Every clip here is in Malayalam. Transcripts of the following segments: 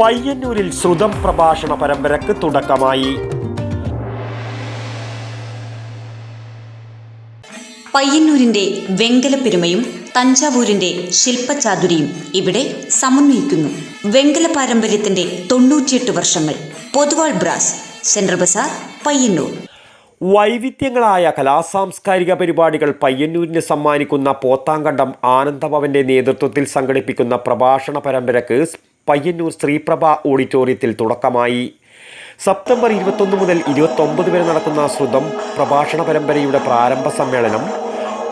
പയ്യന്നൂരിൽ ശ്രുതം പ്രഭാഷണ പരമ്പരക്ക് തുടക്കമായി. പയ്യന്നൂരിന്റെ വെങ്കലപ്പെരുമയും തഞ്ചാവൂരിന്റെ ശില്പചാതുരിയും ഇവിടെ സമന്വയിക്കുന്നു. വെങ്കല പാരമ്പര്യത്തിന്റെ തൊണ്ണൂറ്റിയെട്ട് വർഷങ്ങൾ. Poduval brass central bazaar Payyanur. വൈവിധ്യങ്ങളായ കലാസാംസ്കാരിക പരിപാടികൾ പയ്യന്നൂരിന് സമ്മാനിക്കുന്ന പോത്താങ്കണ്ടം ആനന്ദഭവന്റെ നേതൃത്വത്തിൽ സംഘടിപ്പിക്കുന്ന പ്രഭാഷണ പരമ്പരക്ക് പയ്യന്നൂർ ശ്രീപ്രഭ ഓഡിറ്റോറിയത്തിൽ തുടക്കമായി. സെപ്റ്റംബർ ഇരുപത്തൊന്ന് മുതൽ ഇരുപത്തൊമ്പത് വരെ നടക്കുന്ന ശ്രുതം പ്രഭാഷണ പരമ്പരയുടെ പ്രാരംഭ സമ്മേളനം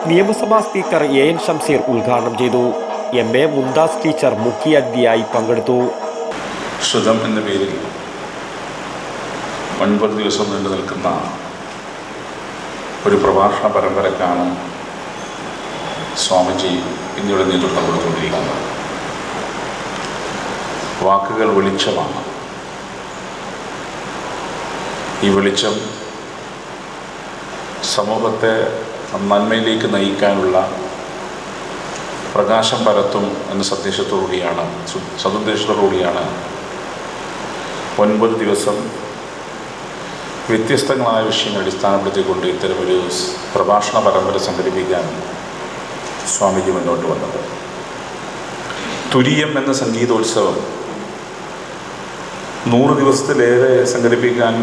നിയമസഭാ സ്പീക്കർ എ എൻ ഷംസീർ ഉദ്ഘാടനം ചെയ്തു. എം എ മുന്താസ് ടീച്ചർ മുഖ്യ അതിഥിയായി പങ്കെടുത്തു. ശ്രുതം എന്ന പേരിൽ ഒൻപത് ദിവസം നീണ്ടു നിൽക്കുന്ന ഒരു പ്രഭാഷണ പരമ്പരക്കാണ് സ്വാമിജി ഇന്ത്യയുടെ നേതൃത്വം കൊടുത്തുകൊണ്ടിരിക്കുന്നത്. വാക്കുകൾ വെളിച്ചമാണ്. ഈ വെളിച്ചം സമൂഹത്തെ നന്മയിലേക്ക് നയിക്കാനുള്ള പ്രകാശം പരത്തും എന്ന സന്ദേശത്തോടുകൂടിയാണ് സതുദ്ദേശത്തോടുകൂടിയാണ് ഒൻപത് ദിവസം വ്യത്യസ്തങ്ങളായ വിഷയങ്ങൾ അടിസ്ഥാനപ്പെടുത്തിക്കൊണ്ട് ഇത്തരമൊരു പ്രഭാഷണ പരമ്പര സംഘടിപ്പിക്കാൻ സ്വാമിജി മുന്നോട്ട് വന്നത്. തുരീയം എന്ന സംഗീതോത്സവം നൂറ് ദിവസത്തിലേറെ സംഘടിപ്പിക്കാൻ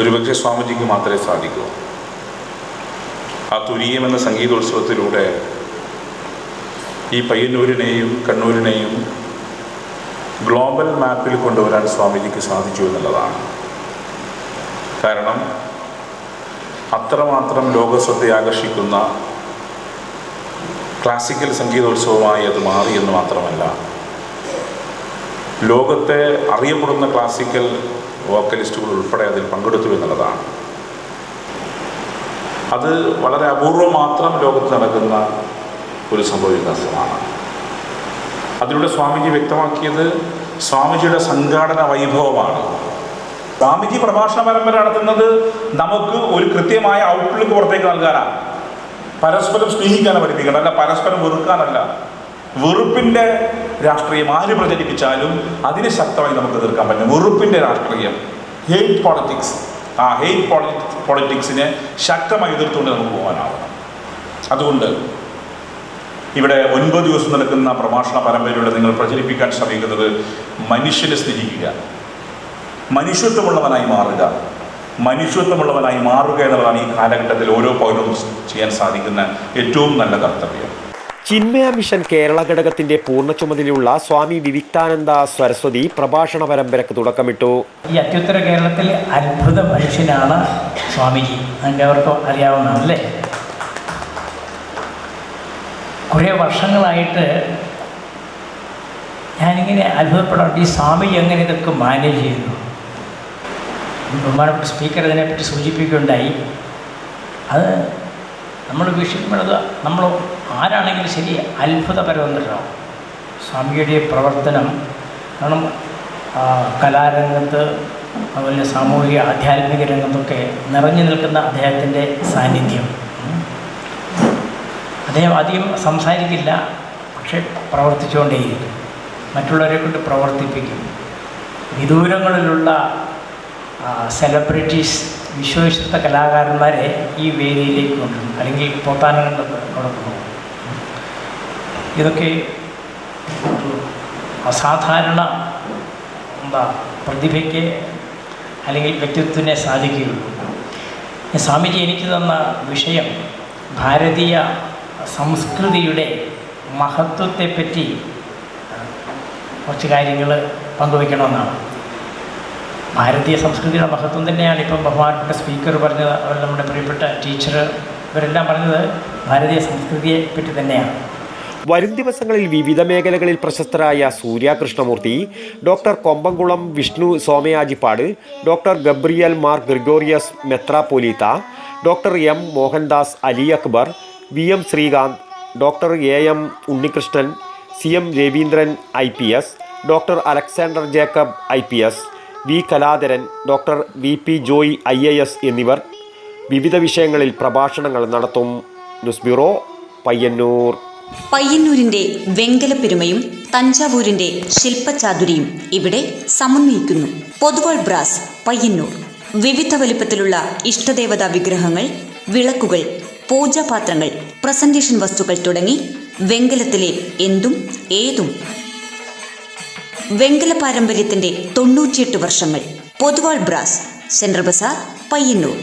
ഒരുപക്ഷെ സ്വാമിജിക്ക് മാത്രമേ സാധിക്കൂ. ആ തുരീയം എന്ന സംഗീതോത്സവത്തിലൂടെ ഈ പയ്യന്നൂരിനെയും കണ്ണൂരിനെയും ഗ്ലോബൽ മാപ്പിൽ കൊണ്ടുവരാൻ സ്വാമിജിക്ക് സാധിച്ചു എന്നുള്ളതാണ്. കാരണം അത്രമാത്രം ലോകശ്രദ്ധ ആകർഷിക്കുന്ന ക്ലാസിക്കൽ സംഗീതോത്സവമായി അത് മാറി എന്ന് മാത്രമല്ല ലോകത്തെ അറിയപ്പെടുന്ന ക്ലാസിക്കൽ വോക്കലിസ്റ്റുകൾ ഉൾപ്പെടെ അതിൽ പങ്കെടുത്തു എന്നുള്ളതാണ്. അത് വളരെ അപൂർവം മാത്രം ലോകത്ത് നടക്കുന്ന ഒരു സംഭവ വികാസമാണ്. അതിലൂടെ സ്വാമിജി വ്യക്തമാക്കിയത് സ്വാമിജിയുടെ സംഘാടന വൈഭവമാണ്. സ്വാമിജി പ്രഭാഷണ പരമ്പര നടത്തുന്നത് നമുക്ക് ഒരു കൃത്യമായ ഔട്ട്ലുക്ക് പുറത്തേക്ക് നൽകാനാണ്. പരസ്പരം സ്നേഹിക്കാനാണ് പഠിപ്പിക്കണം അല്ല പരസ്പരം വെറുക്കാനല്ല. വെറുപ്പിന്റെ രാഷ്ട്രീയം ആര് പ്രചരിപ്പിച്ചാലും അതിനെ ശക്തമായി നമുക്ക് എതിർക്കാൻ പറ്റും. വെറുപ്പിന്റെ രാഷ്ട്രീയം. ഹെയ്റ്റ് പോളിറ്റിക്സ് ആ ഹെയ്റ്റ് പോളിറ്റിക്സ് പോളിറ്റിക്സിനെ ശക്തമായി എതിർത്തുകൊണ്ട് നമുക്ക് പോകാനാവണം. അതുകൊണ്ട് ഇവിടെ ഒൻപത് ദിവസം നടക്കുന്ന പ്രഭാഷണ പരമ്പരയിലൂടെ നിങ്ങൾ പ്രചരിപ്പിക്കാൻ ശ്രമിക്കുന്നത് മനുഷ്യനെ സ്നേഹിക്കുക. മനുഷ്യത്വമുള്ളവനായി മാറുക. മനുഷ്യത്വമുള്ളവനായി മാറുക എന്നുള്ളതാണ് ഈ കാലഘട്ടത്തിൽ ഓരോ പൗരനും ചെയ്യാൻ സാധിക്കുന്ന ഏറ്റവും നല്ല കർത്തവ്യം. ചിന്മയ മിഷൻ കേരള ഘടകത്തിന്റെ പൂർണ ചുമതലയുള്ള സ്വാമി വിവിക്താനന്ദ സരസ്വതി പ്രഭാഷണ പരമ്പരക്ക് തുടക്കമിട്ടു. ഈ അത്യുത്തര കേരളത്തിലെ അത്ഭുത മനുഷ്യനാണ് സ്വാമിജി. അവർക്ക് അറിയാവുന്നതാണ് അല്ലേ കുറേ വർഷങ്ങളായിട്ട് ഞാനിങ്ങനെ അത്ഭുതപ്പെടാറുണ്ട്. ഈ സ്വാമി എങ്ങനെ ഇതൊക്കെ മാനേജ് ചെയ്യുന്നു? ബഹുമാനപ്പെട്ട സ്പീക്കർ ഇതിനെപ്പറ്റി സൂചിപ്പിക്കുകയുണ്ടായി. അത് നമ്മൾ വീക്ഷിക്കുമ്പോഴത് നമ്മൾ ആരാണെങ്കിലും ശരി അത്ഭുതപരവന്നിട്ടാണ് സ്വാമിയുടെ പ്രവർത്തനം കാരണം കലാരംഗത്ത് അതുപോലെ സാമൂഹിക ആധ്യാത്മിക രംഗത്തൊക്കെ നിറഞ്ഞു നിൽക്കുന്ന അദ്ദേഹത്തിന്റെ സാന്നിധ്യം. അദ്ദേഹം അധികം സംസാരിക്കില്ല പക്ഷേ പ്രവർത്തിച്ചുകൊണ്ടേയിരിക്കും. മറ്റുള്ളവരെ കൊണ്ട് പ്രവർത്തിപ്പിക്കും. വിദൂരങ്ങളിലുള്ള സെലിബ്രിറ്റീസ് വിശ്വവിശുദ്ധ കലാകാരന്മാരെ ഈ വേദിയിലേക്ക് കൊണ്ടുവരും. അല്ലെങ്കിൽ പോത്താനങ്ങളുടെ അവിടെ കൊണ്ടുപോകും ഇതൊക്കെ ഒരു അസാധാരണ എന്താ പ്രതിഭയ്ക്ക് അല്ലെങ്കിൽ വ്യക്തിത്വത്തിനെ സാധിക്കുകയുള്ളൂ. സ്വാമിജി എനിക്ക് തന്ന വിഷയം ഭാരതീയ സംസ്കൃതിയുടെ മഹത്വത്തെപ്പറ്റി കുറച്ച് കാര്യങ്ങൾ പങ്കുവയ്ക്കണമെന്നാണ്. ഭാരതീയ സംസ്കൃതിയുടെ മഹത്വം തന്നെയാണ് ഇപ്പം ബഹുമാനപ്പെട്ട സ്പീക്കർ പറഞ്ഞത് അവർ നമ്മുടെ പ്രിയപ്പെട്ട ടീച്ചർ ഇവരെല്ലാം പറഞ്ഞത് ഭാരതീയ സംസ്കൃതിയെ പറ്റി തന്നെയാണ്. വരും ദിവസങ്ങളിൽ വിവിധ മേഖലകളിൽ പ്രശസ്തരായ Surya Krishnamoorthy doctor Kompamkulam Vishnu Somayajippad doctor Gabriel Mar Gregorios മെത്രാപോലീത്ത doctor M Mohandas Ali Akbar V M Sreekanth doctor A M Unnikrishnan C M Raveendran I doctor Alexander Jacob I V Kaladharan doctor V P Joy I A S എന്നിവർ വിവിധ വിഷയങ്ങളിൽ പ്രഭാഷണങ്ങൾ നടത്തും. News bureau Payyanur. പയ്യന്നൂരിന്റെ വെങ്കല പെരുമയും തഞ്ചാവൂരിന്റെ ശില്പചാതുരിയും ഇവിടെ സമന്വയിക്കുന്നു. പൊതുവാൾ ബ്രാസ് പയ്യന്നൂർ. വിവിധ വലിപ്പത്തിലുള്ള ഇഷ്ടദേവതാ വിഗ്രഹങ്ങൾ വിളക്കുകൾ പൂജാപാത്രങ്ങൾ പ്രസന്റേഷൻ വസ്തുക്കൾ തുടങ്ങി വെങ്കലത്തിലെ എന്തും ഏതും വെങ്കല പാരമ്പര്യത്തിന്റെ തൊണ്ണൂറ്റിയെട്ട് വർഷങ്ങൾ. Poduval brass central bazaar Payyanur.